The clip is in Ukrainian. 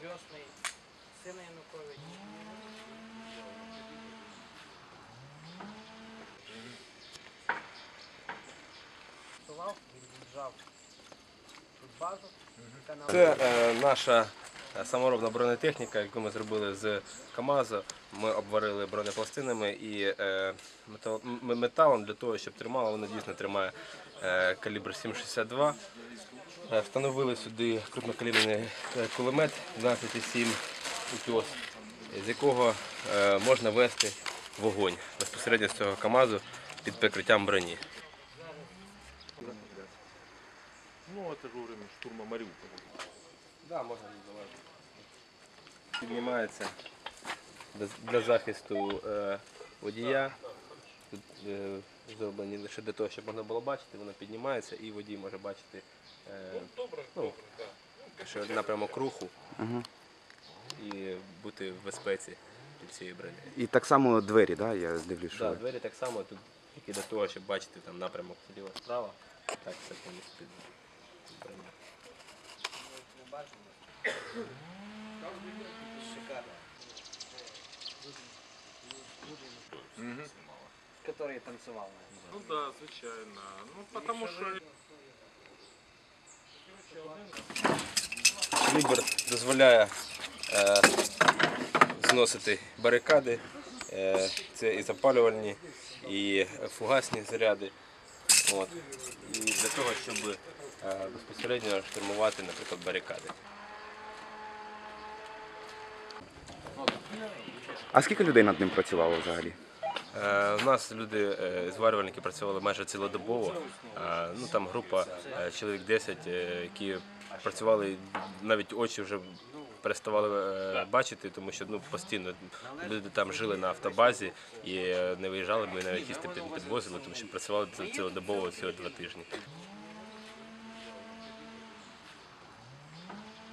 Крьосний, сина Януковича. Він віджав тут базу, Це е, наша саморобна бронетехніка, яку ми зробили з КАМАЗу. Ми обварили бронепластинами і е, металом для того, щоб тримало. Воно дійсно тримає е, калібр 7,62. Е, Встановили сюди крупнокаліберний е, кулемет 12,7 утьос, з якого е, можна вести вогонь безпосередньо з цього КАМАЗу під прикриттям броні. Ну, это же время штурма Мариуполя. Да, можна залежати. Піднімається для, для захисту е, водія. Тут е, зроблені лише для того, щоб можна було бачити, воно піднімається і водій може бачити е, ну, що напрямок руху і бути в безпеці під цією бронею. І так само двері, да? я дивлюсь, що Да, двері так само тут тільки для того, щоб бачити там напрямок зліва справа. Так, це повністю під броня. ми бачимо. Шикарно. Который танцевал. наверное. Ну да, звичайно. Ну, потому что Калібр дозволяє е, зносити барикади. Е, це і запалювальні, і фугасні заряди. От. І для того, щоб е, безпосередньо штурмувати, наприклад, барикади. А скільки людей над ним працювало взагалі? Е, У нас люди, е, зварювальники працювали майже цілодобово. Е, Ну, там група е, чоловік 10, е, які працювали, навіть очі вже переставали е, бачити, тому що ну, постійно люди там жили на автобазі і е, не виїжджали, ми навіть їсти підвозили, тому що працювали ці- цілодобово всього два тижні.